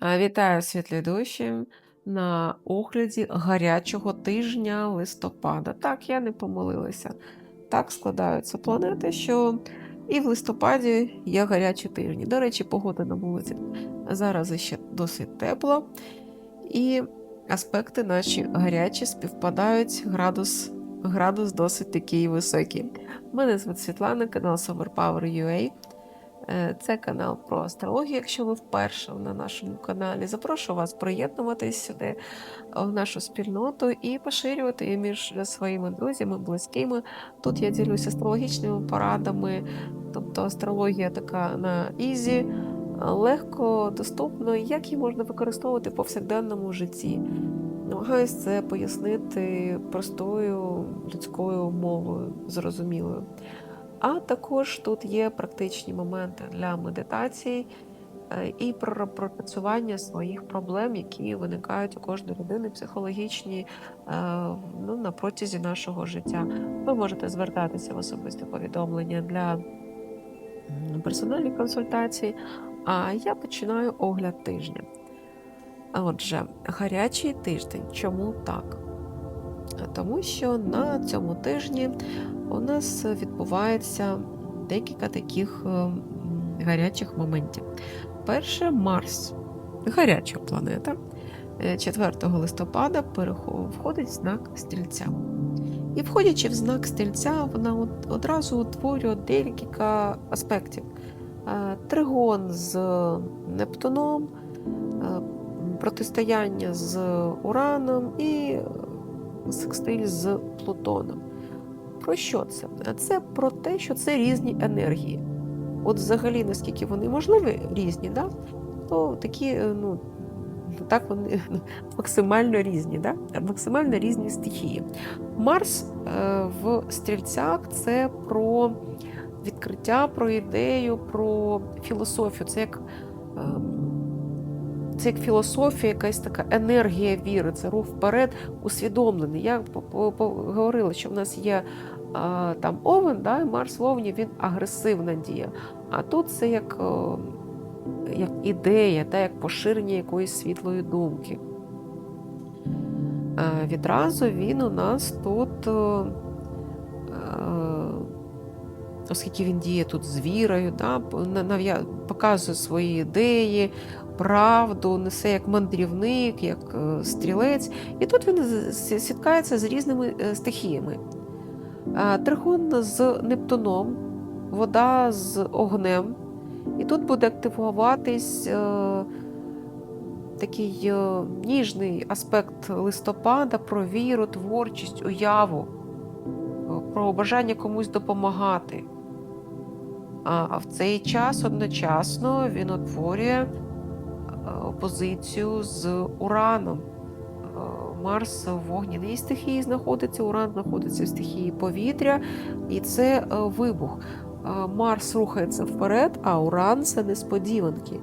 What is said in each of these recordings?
А, Вітаю світлі душі на огляді гарячого тижня листопада. Так, я не помилилася. Так складаються планети, що і в листопаді є гарячі тижні. До речі, погода на вулиці зараз ще досить тепла, і аспекти наші гарячі співпадають, градус, градус досить такий високий. Мене звуть Світлана, канал SummerPower.ua. Е, Це канал про астрологію. Якщо ви вперше на нашому каналі, запрошую вас приєднуватись сюди е, в нашу спільноту і поширювати її між своїми друзями, близькими. Тут я ділюся астрологічними порадами, тобто астрологія така на ізі, легко, доступно, як її можна використовувати в повсякденному житті. Намагаюсь це пояснити простою людською мовою, зрозумілою. А також тут є практичні моменти для медитації е, і пропрацювання своїх проблем, які виникають у кожної людини, психологічні е, ну, на протязі нашого життя. Ви можете звертатися в особисті повідомлення для м, персональних консультацій. А я починаю огляд тижня. Отже, гарячий тиждень. Чому так? Тому що на цьому тижні у нас відбувається декілька таких е, гарячих моментів. Перше, Марс, гаряча планета, е, 4 листопада входить в знак стрільця. І входячи в знак стрільця, вона одразу утворює декілька аспектів. Е, Тригон з Нептуном, е, протистояння з Ураном і секстиль з Плутоном. Про що це? Це про те, що це різні енергії. От взагалі, наскільки вони можливі, різні, да? то такі, е, ну, так вони максимально різні, да? максимально різні стихії. Марс е, в стрільцях це про відкриття, про ідею, про філософію. Це як, ем, це як філософія, якась така енергія віри, це рух вперед, усвідомлений. Я говорила, що в нас є там овен, да, Марс в Овні, він агресивна дія. А тут це як, як ідея, та, як поширення якоїсь світлої думки. Е, Відразу він у нас тут, е, оскільки він діє тут з вірою, да, показує свої ідеї, правду, несе як мандрівник, як е, стрілець. І тут він сіткається з різними е, стихіями. Е, Тригон з Нептуном, вода з огнем. І тут буде активуватись е, такий е, ніжний аспект листопада про віру, творчість, уяву, про бажання комусь допомагати. А в цей час одночасно він утворює опозицію з Ураном. Марс в вогняній стихії знаходиться, Уран знаходиться в стихії повітря, і це е, вибух. Е, Марс рухається вперед, а Уран це несподіванки.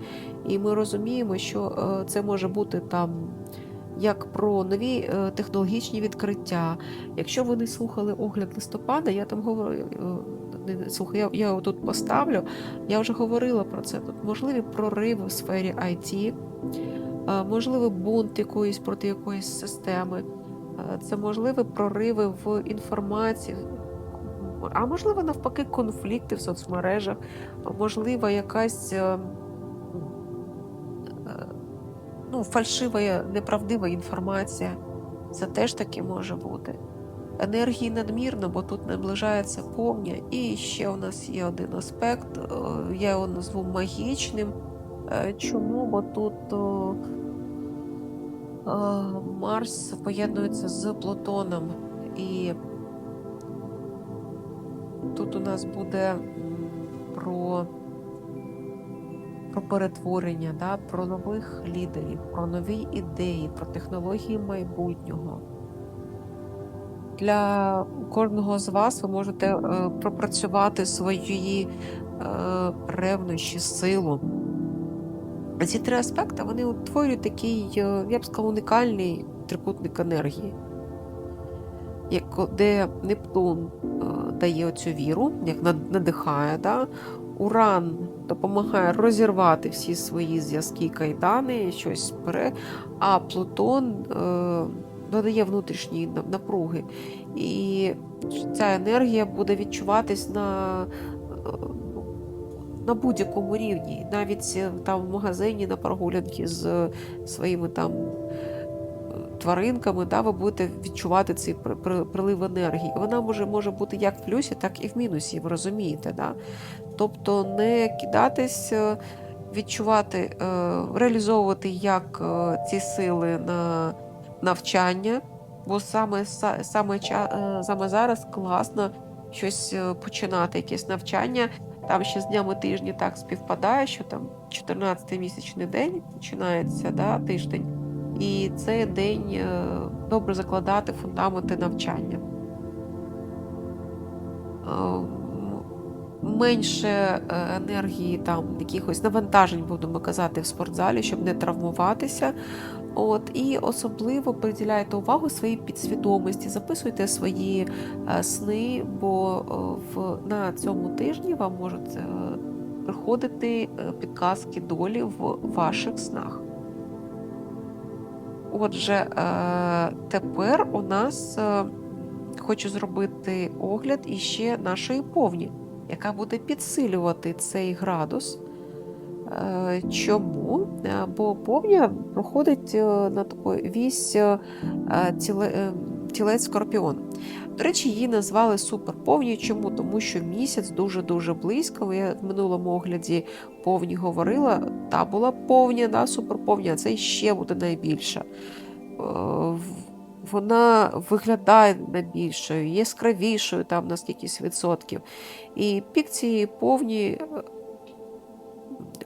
І ми розуміємо, що е, це може бути там як про нові технологічні відкриття. Якщо ви не слухали огляд листопада, я там говорю, не- слухай, я, його тут поставлю. Я вже говорила про це. Тут можливі прориви в сфері IT, можливий бунт якоїсь проти якоїсь системи, е, це можливі прориви в інформації, а можливо, навпаки, конфлікти в соцмережах, можливо, якась е, е, ну, фальшива, неправдива інформація. Це теж таки може бути. Енергії надмірно, бо тут наближається повня. І ще у нас є один аспект, е, я його назву магічним. Е, Чому? Бо тут о, е, Марс поєднується з Плутоном. І тут у нас буде про, про перетворення, да, про нових лідерів, про нові ідеї, про технології майбутнього. Для кожного з вас ви можете е, пропрацювати свої е, ревнощі, силу. Ці три аспекти вони утворюють такий, е, я б сказала, унікальний трикутник енергії, де Нептун е, дає оцю віру, як надихає, да? Уран допомагає розірвати всі свої зв'язки кайдани, щось пере, а Плутон е, додає внутрішньої на- напруги. І ця енергія буде відчуватись на, на будь-якому рівні, навіть е, там в магазині на прогулянки з своїми там тваринками, да, ви будете відчувати цей при- при- прилив енергії. Вона може, може бути як в плюсі, так і в мінусі, ви розумієте. Да? Тобто не кидатись, е, відчувати, е, реалізовувати як е, ці сили на навчання, бо саме, саме, е, саме зараз класно щось е, починати, якесь навчання. Там ще з днями тижні так співпадає, що там 14-й місячний день починається да, тиждень. І цей день е, добре закладати фундаменти навчання. Е, Менше е, енергії, там якихось навантажень, будемо казати, в спортзалі, щоб не травмуватися. От, і особливо приділяйте увагу своїй підсвідомості, записуйте свої е, сни, бо е, в, на цьому тижні вам можуть е, приходити е, підказки долі в ваших снах. Отже, е, тепер у нас е, хочу зробити огляд іще нашої повні, яка буде підсилювати цей градус. Е, Чому? Е, Бо повня проходить е, на таку вісь тіле, тілець скорпіон. До речі, її назвали суперповню. Чому? Тому що місяць дуже-дуже близько. Я в минулому огляді повні говорила, та була повня, да, суперповня, а це ще буде найбільша. Вона виглядає найбільшою, яскравішою там на скількись відсотків. І пік цієї повні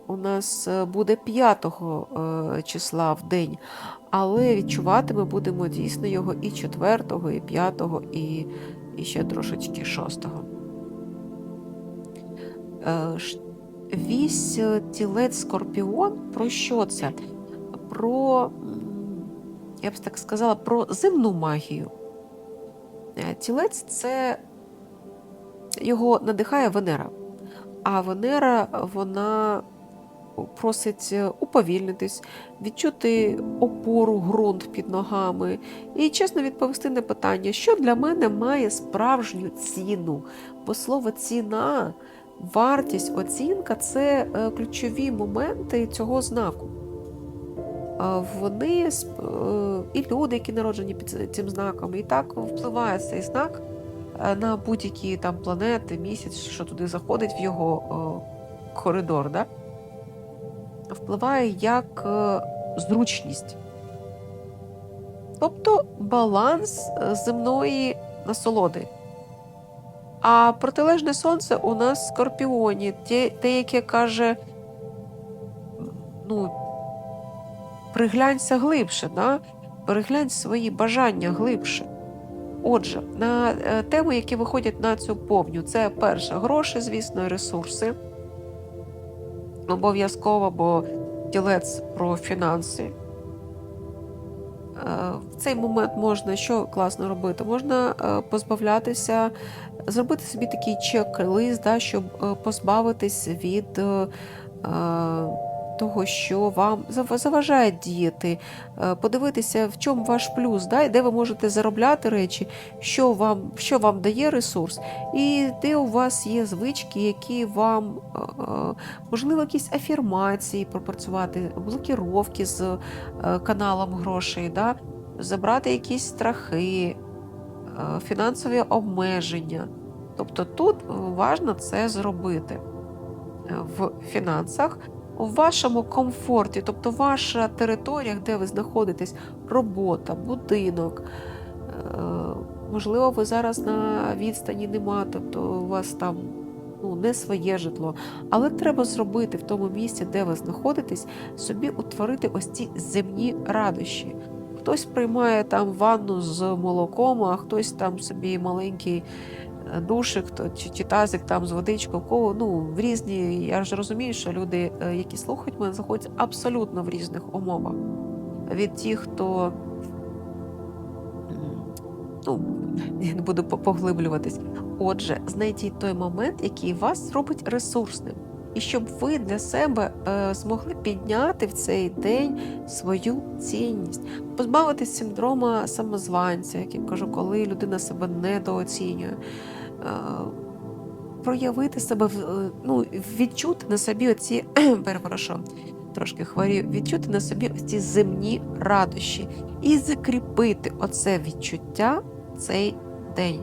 у нас е, буде 5 е, числа в день, але відчувати ми будемо дійсно його і 4, і 5, і, і ще трошечки 6. Е, Вісь тілець скорпіон про що це? Про, я б так сказала, про земну магію. Тілець це його надихає Венера. А Венера, вона просить е, уповільнитись, відчути опору, ґрунт під ногами і чесно відповісти на питання, що для мене має справжню ціну. Бо слово ціна, вартість, оцінка це е, ключові моменти цього знаку. Вони е, і люди, які народжені під цим знаком, і так впливає цей знак на будь-які там планети, місяць, що туди заходить в його коридор. Да? Впливає як е, зручність. Тобто баланс е, земної насолоди. А протилежне сонце у нас в скорпіоні, те, те яке каже, ну, приглянься глибше, да? переглянь свої бажання глибше. Отже, на е, теми, які виходять на цю повню, це перше гроші, звісно, ресурси. Обов'язково, бо тілець про фінанси. Е, В цей момент можна що класно робити? Можна е, позбавлятися, зробити собі такий чек-лист, да, щоб е, позбавитись від того, що вам зав- заважає діяти, е, подивитися, в чому ваш плюс, да, де ви можете заробляти речі, що вам, що вам дає ресурс, і де у вас є звички, які вам, е, е, можливо, якісь афірмації пропрацювати, блокіровки з каналом грошей, да, забрати якісь страхи, фінансові обмеження. Тобто тут важливо це зробити в фінансах, у вашому комфорті, тобто ваша територія, де ви знаходитесь, робота, будинок. Е, Можливо, ви зараз на відстані нема, тобто у вас там ну, не своє житло. Але треба зробити в тому місці, де ви знаходитесь, собі утворити ось ці земні радощі. Хтось приймає там ванну з молоком, а хтось там собі маленький душик чи, чи тазик там з водичкою, кого ну, в різні. Я ж розумію, що люди, е, які слухають мене, знаходяться абсолютно в різних умовах. Від тих, хто ну, я не буду поглиблюватись. Отже, знайдіть той момент, який вас зробить ресурсним. і щоб ви для себе е, змогли підняти в цей день свою цінність, позбавитись синдрома самозванця, як я кажу, коли людина себе недооцінює. Е, проявити себе, е, ну, відчути на собі оці, перепрошую, трошки хворію, відчути на собі ці земні радощі і закріпити оце відчуття цей день.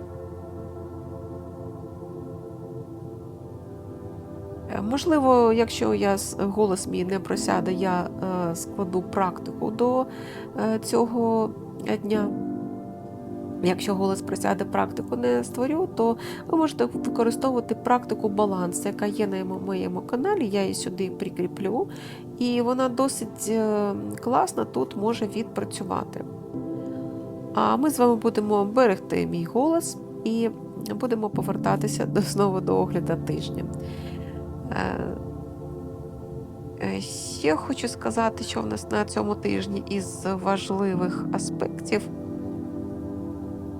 Е, Можливо, якщо я голос мій не просяде, я складу практику до цього дня. Якщо голос присяде, практику не створю, то ви можете використовувати практику балансу, яка є на моєму каналі. Я її сюди прикріплю, і вона досить е, класно тут може відпрацювати. А ми з вами будемо берегти мій голос і будемо повертатися до, знову до огляду тижня. Е, е, Ще хочу сказати, що в нас на цьому тижні із важливих аспектів.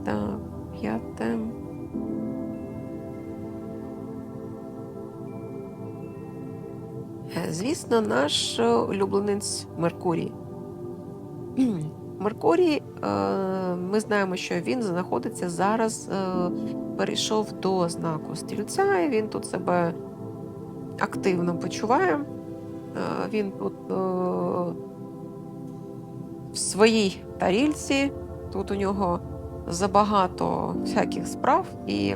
Так, п'яте. Звісно, наш е, улюбленець Меркурій. Меркурій, е, ми знаємо, що він знаходиться зараз, е, перейшов до знаку стрільця, і він тут себе активно почуває. Він тут в своїй тарільці, тут у нього забагато всяких справ і.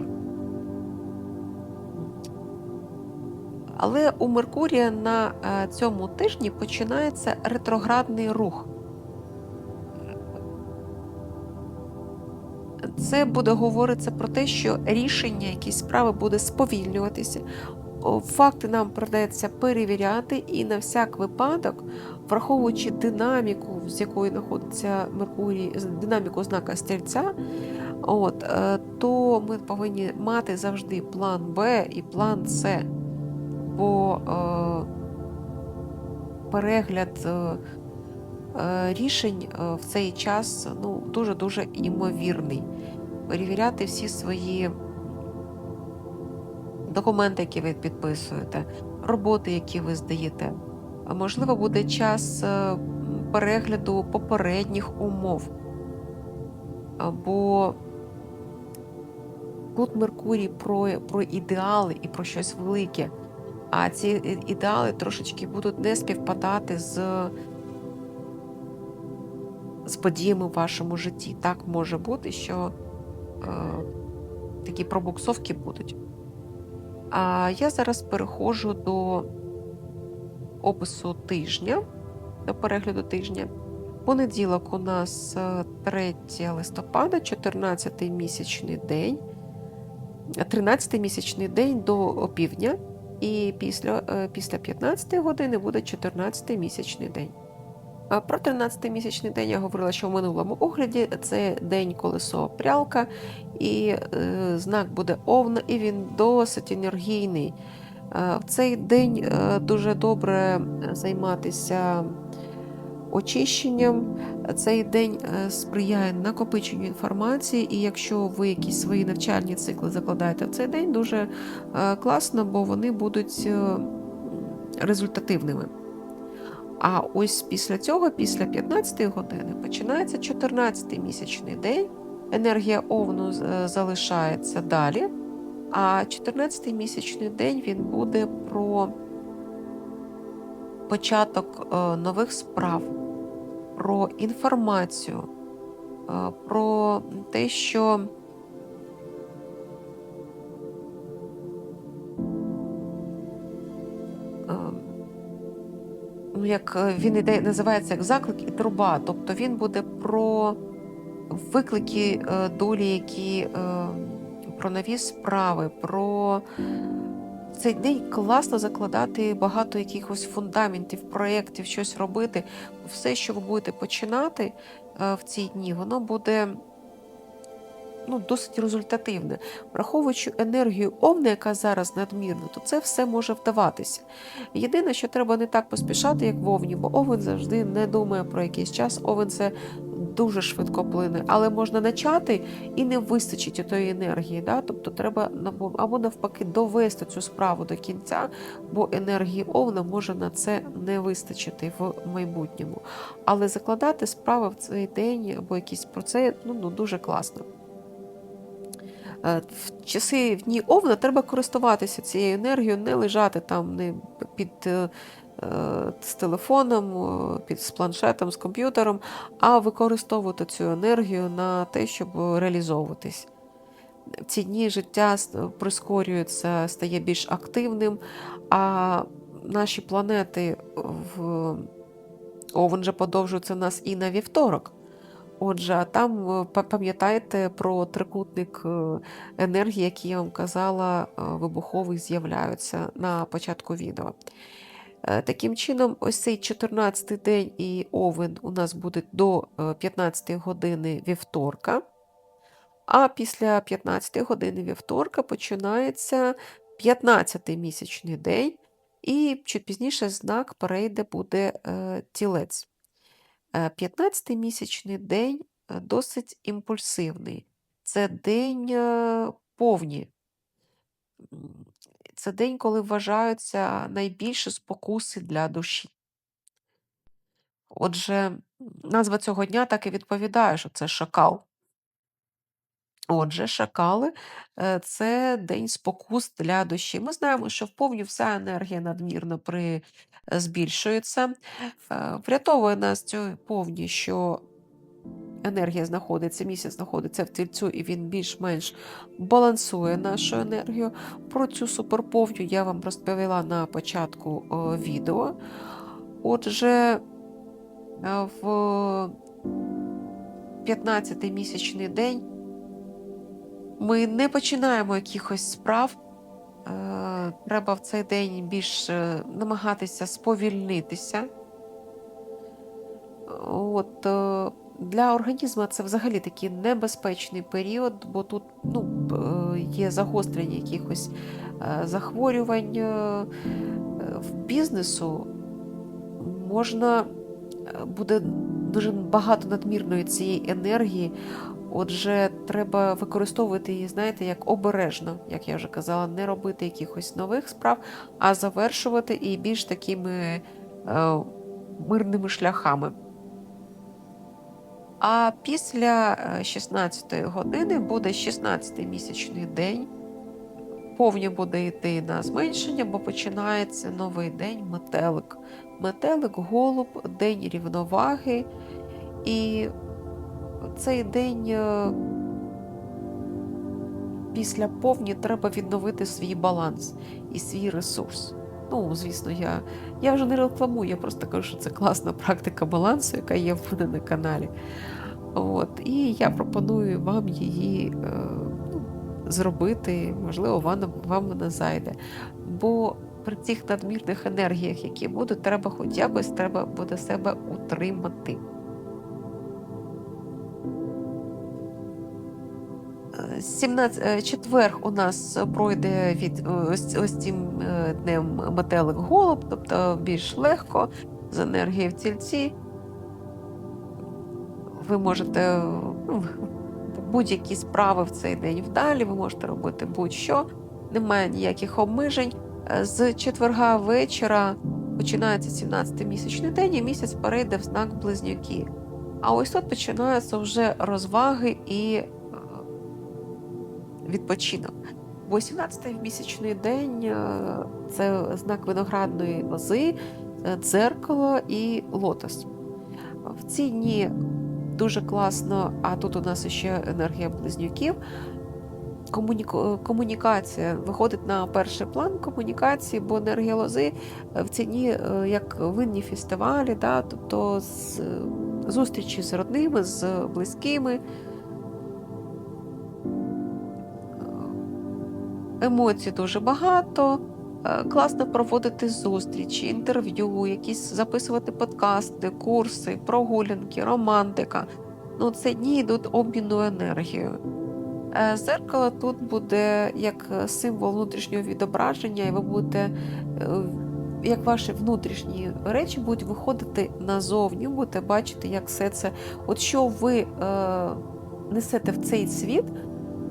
Але у Меркурія на е, цьому тижні починається ретроградний рух. Це буде говоритися про те, що рішення якісь справи буде сповільнюватися. Факти нам придеться перевіряти, і на всяк випадок, враховуючи динаміку, з якою знаходиться Меркурій, динаміку знака стрільця, от, е, то ми повинні мати завжди план Б і план С. Бо е, перегляд е, е, рішень е, в цей час ну, дуже-дуже імовірний. Перевіряти всі свої документи, які ви підписуєте, роботи, які ви здаєте. Можливо, буде час е, перегляду попередніх умов. Бо тут Меркурій про, про ідеали і про щось велике. А ці ідеали трошечки будуть не співпадати з, з подіями в вашому житті. Так може бути, що е, такі пробуксовки будуть. А я зараз переходжу до опису тижня, до перегляду тижня. Понеділок у нас е, 3 листопада, 14-й місячний день, 13-й місячний день до опівдня, і після, е, після 15 години буде 14-й місячний день. Про 13 місячний день я говорила, що в минулому огляді це день колесо прялка, і е, знак буде овна, і він досить енергійний. В цей день е, дуже добре займатися очищенням. Цей день е, сприяє накопиченню інформації, і якщо ви якісь свої навчальні цикли закладаєте в цей день, дуже класно, бо вони будуть результативними. А ось після цього, після 15 години, починається 14 місячний день. Енергія овну е, залишається далі. А 14 місячний день він буде про початок е, нових справ, про інформацію, е, про те, що як е, він іде, називається як заклик і труба. Тобто він буде про виклики е, долі, які е, про нові справи, про цей день класно закладати багато якихось фундаментів, проєктів, щось робити. Все, що ви будете починати в ці дні, воно буде ну, досить результативне. Враховуючи енергію овна, яка зараз надмірна, то це все може вдаватися. Єдине, що треба не так поспішати, як в овні, бо овен завжди не думає про якийсь час. Овен це дуже швидко плине, але можна начати і не вистачить тої енергії. Да? Тобто треба або навпаки довести цю справу до кінця, бо енергії овна може на це не вистачити в майбутньому. Але закладати справи в цей день або якісь про це ну, ну, дуже класно. Е, В часи в дні овна треба користуватися цією енергією, не лежати там не під е, е, з телефоном, під з планшетом, з комп'ютером, а використовувати цю енергію на те, щоб реалізовуватись. В ці дні життя прискорюється, стає більш активним, а наші планети в Овен же подовжується у нас і на вівторок. Отже, там е, па- пам'ятайте про трикутник е, енергії, який я вам казала, е, вибуховий з'являються на початку відео. Таким чином, ось цей 14-й день і овен у нас буде до 15 години вівторка. А після 15 години вівторка починається 15-й місячний день, і чуть пізніше знак перейде буде тілець. 15-й місячний день е, досить імпульсивний. Це день е, повні. Це день, коли вважаються найбільші спокуси для душі. Отже, назва цього дня так і відповідає, що це шакал. Отже, шакали е, це день спокус для душі. Ми знаємо, що в повні вся енергія надмірно при... е, збільшується. Е, Врятовує нас цю повні, що енергія знаходиться, місяць знаходиться в тільцю, і він більш-менш балансує нашу енергію. Про цю суперповню я вам розповіла на початку відео. Отже, в 15-й місячний день ми не починаємо якихось справ. Е, Треба в цей день більш е, намагатися сповільнитися. От, е, для організму це взагалі такий небезпечний період, бо тут ну, є загострення якихось захворювань в бізнесу. Можна буде дуже багато надмірної цієї енергії. Отже, треба використовувати її, знаєте, як обережно, як я вже казала, не робити якихось нових справ, а завершувати і більш такими е, мирними шляхами. А після е, 16 години буде 16-й місячний день. Повні буде йти на зменшення, бо починається новий день метелик. Метелик, голуб, день рівноваги. І цей день е, після повні треба відновити свій баланс і свій ресурс. Ну, звісно, я, я вже не рекламую, я просто кажу, що це класна практика балансу, яка є в мене на каналі. От, і я пропоную вам її е, ну, зробити, можливо, вам, вам вона зайде. Бо при цих надмірних енергіях, які будуть, треба хоч якось треба буде себе утримати. 17, е, четвер у нас пройде від е, ось, ось цим е, днем метелик голуб, тобто більш легко з енергією в тільці. Ви можете ну, будь-які справи в цей день вдалі, ви можете робити будь-що, немає ніяких обмежень. З четверга вечора починається 17-й місячний день, і місяць перейде в знак близнюки. А ось тут починаються вже розваги і відпочинок. Бо 17-й місячний день е, це знак виноградної лози, е, дзеркало і лотос. В ці дні дуже класно, а тут у нас ще енергія близнюків. Комуніку- Комунікація виходить на перший план комунікації, бо енергія лози е, в ці дні як винні фестивалі, да, тобто з, зустрічі з родними, з близькими. Емоцій дуже багато. Е, Класно проводити зустрічі, інтерв'ю, якісь записувати подкасти, курси, прогулянки, романтика. Ну, це дні йдуть обміну енергією. Е, Зеркало тут буде як символ внутрішнього відображення, і ви будете е, як ваші внутрішні речі будуть виходити назовні, будете бачити, як все це, от що ви е, несете в цей світ,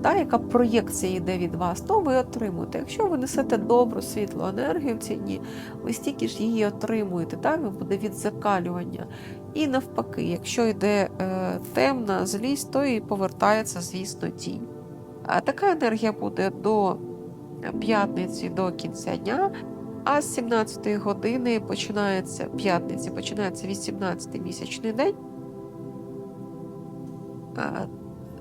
та, яка проєкція йде від вас, то ви отримуєте. Якщо ви несете добру світлу енергію в ці дні, ви стільки ж її отримуєте, так, буде відзеркалювання. І навпаки, якщо йде е, темна злість, то і повертається, звісно, тінь. А така енергія буде до п'ятниці до кінця дня. А з 17 години починається п'ятниці, починається 18-й місячний день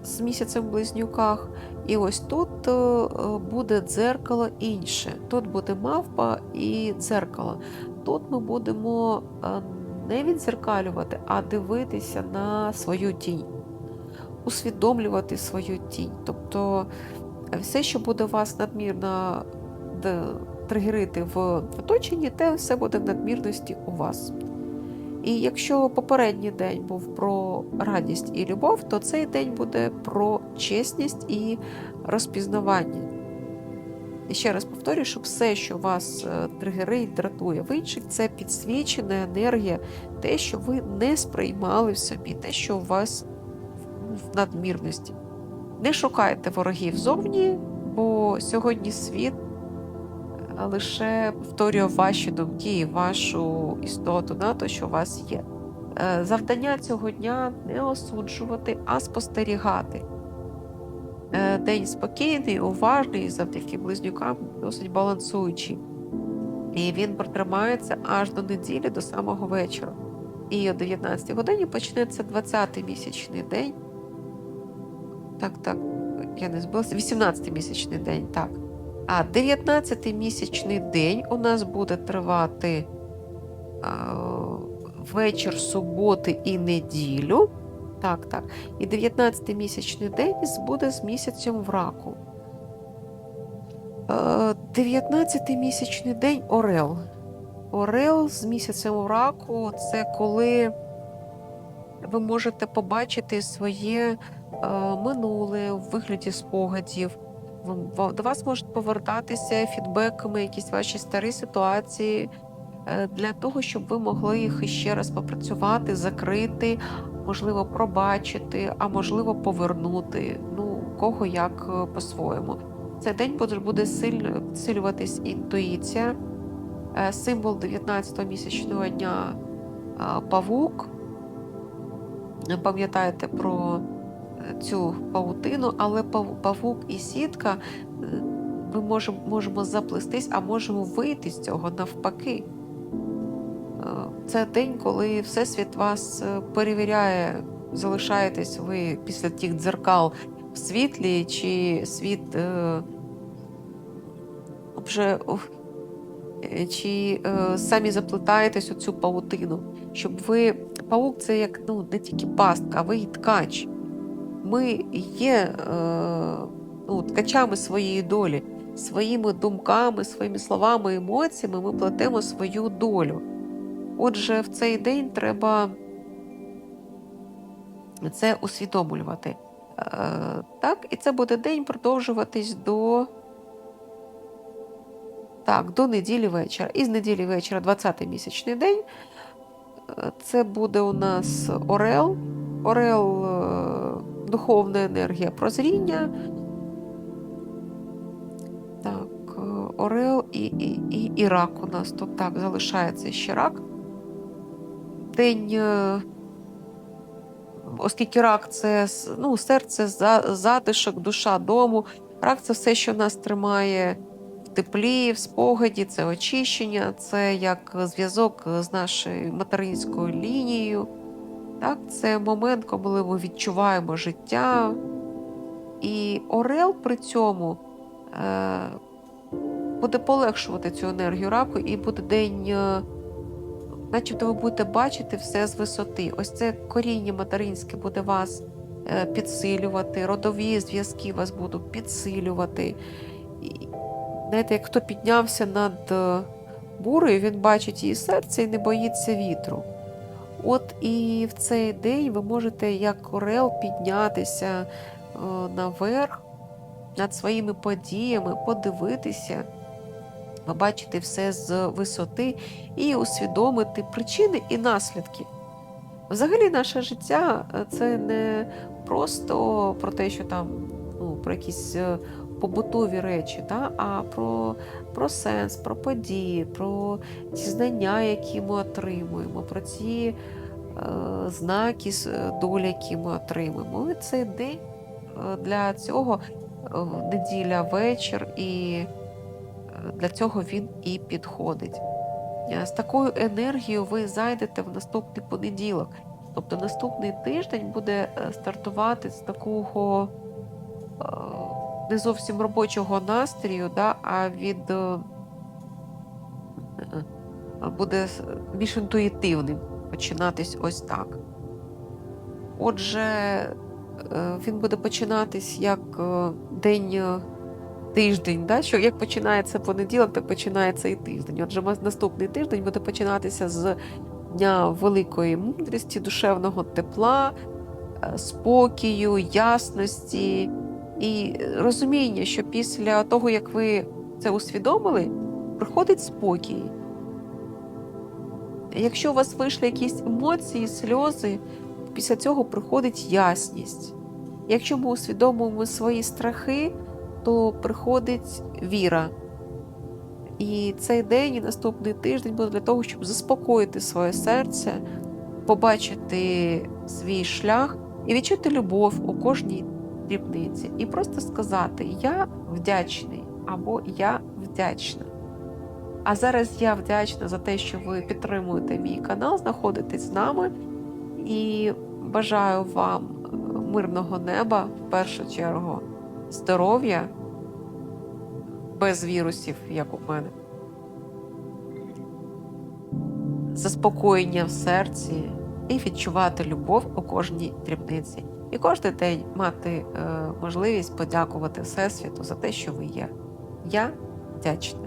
з місяцем в близнюках. І ось тут е, буде дзеркало інше. Тут буде мавпа і дзеркало. Тут ми будемо е, не відзеркалювати, а дивитися на свою тінь, усвідомлювати свою тінь. Тобто все, що буде вас надмірно тригерити в оточенні, те все буде в надмірності у вас. І якщо попередній день був про радість і любов, то цей день буде про чесність і розпізнавання. І ще раз повторюю, що все, що вас е, тригерить, дратує в інших, це підсвічена енергія, те, що ви не сприймали в собі, те, що у вас в надмірності. Не шукайте ворогів зовні, бо сьогодні світ лише повторює ваші думки вашу істоту на те, що у вас є. Е, завдання цього дня не осуджувати, а спостерігати. Е, день спокійний, уважний, завдяки близнюкам, досить балансуючий. І він протримається аж до неділі, до самого вечора. І о 19 годині почнеться 20-й місячний день. Так, так, я не збилася. 18-й місячний день, так. А 19-й місячний день у нас буде тривати вечір суботи і неділю. Так, так. І 19-й місячний день буде з місяцем в раку. 19-й місячний день Орел. Орел з місяцем в раку це коли ви можете побачити своє минуле в вигляді спогадів до вас можуть повертатися фідбеками, якісь ваші старі ситуації е, для того, щоб ви могли їх іще раз попрацювати, закрити, можливо, пробачити, а можливо, повернути. Ну, кого як е, по-своєму. Цей день буде сильно підсилюватись інтуїція, е, символ 19-го місячного дня павук. Пам'ятаєте про цю павутину, але павук і сітка е, ми можемо можемо заплестись, а можемо вийти з цього навпаки. Е, це день, коли Всесвіт вас е, перевіряє, залишаєтесь ви після тих дзеркал в світлі, чи світ вже чи е, самі заплетаєтесь у цю павутину, щоб ви. Паук це як ну, не тільки пастка, а ви і ткач ми є е, ну, ткачами своєї долі, своїми думками, своїми словами, емоціями ми плетемо свою долю. Отже, в цей день треба це усвідомлювати. Е, так, І це буде день продовжуватись до так, до неділі вечора. І з неділі вечора, 20-й місячний день. Е, це буде у нас Орел. Орел духовна енергія прозріння. Так, е, Орел і і, і, і рак у нас тут так залишається ще рак. День, е, оскільки рак це ну, серце, затишок, душа дому. Рак це все, що нас тримає в теплі, в спогаді, це очищення, це як зв'язок з нашою материнською лінією. Так, Це момент, коли ми відчуваємо життя. І Орел при цьому е, буде полегшувати цю енергію раку, і буде день, е, начебто ви будете бачити все з висоти. Ось це коріння материнське буде вас е, підсилювати, родові зв'язки вас будуть підсилювати. І, Знаєте, як хто піднявся над е, бурею, він бачить її серце і не боїться вітру. От і в цей день ви можете, як Орел, піднятися е, наверх над своїми подіями, подивитися побачити все з висоти і усвідомити причини і наслідки. Взагалі, наше життя е, це не просто про те, що там ну, про якісь е, побутові речі, та? а про, про сенс, про події, про ті знання, які ми отримуємо, про ті е, знаки е, долі, які ми отримуємо. І цей день е, для цього е, неділя вечір, і для цього він і підходить. З такою енергією ви зайдете в наступний понеділок. Тобто наступний тиждень буде стартувати з такого не зовсім робочого настрою, да, а від е, е, буде більш інтуїтивним починатись ось так. Отже, е, він буде починатись як день. Тиждень, да? що як починається понеділок, так починається і тиждень. Отже, наступний тиждень буде починатися з дня великої мудрості, душевного тепла, спокою, ясності і розуміння, що після того, як ви це усвідомили, приходить спокій. Якщо у вас вийшли якісь емоції, сльози, після цього приходить ясність. Якщо ми усвідомуємо свої страхи, то приходить віра. І цей день і наступний тиждень буде для того, щоб заспокоїти своє серце, побачити свій шлях і відчути любов у кожній дрібниці. І просто сказати Я вдячний або Я вдячна. А зараз я вдячна за те, що ви підтримуєте мій канал, знаходитесь з нами і бажаю вам е, мирного неба в першу чергу, здоров'я без вірусів, як у мене, заспокоєння в серці і відчувати любов у кожній дрібниці. І кожен день мати е, можливість подякувати Всесвіту за те, що ви є. Я вдячна.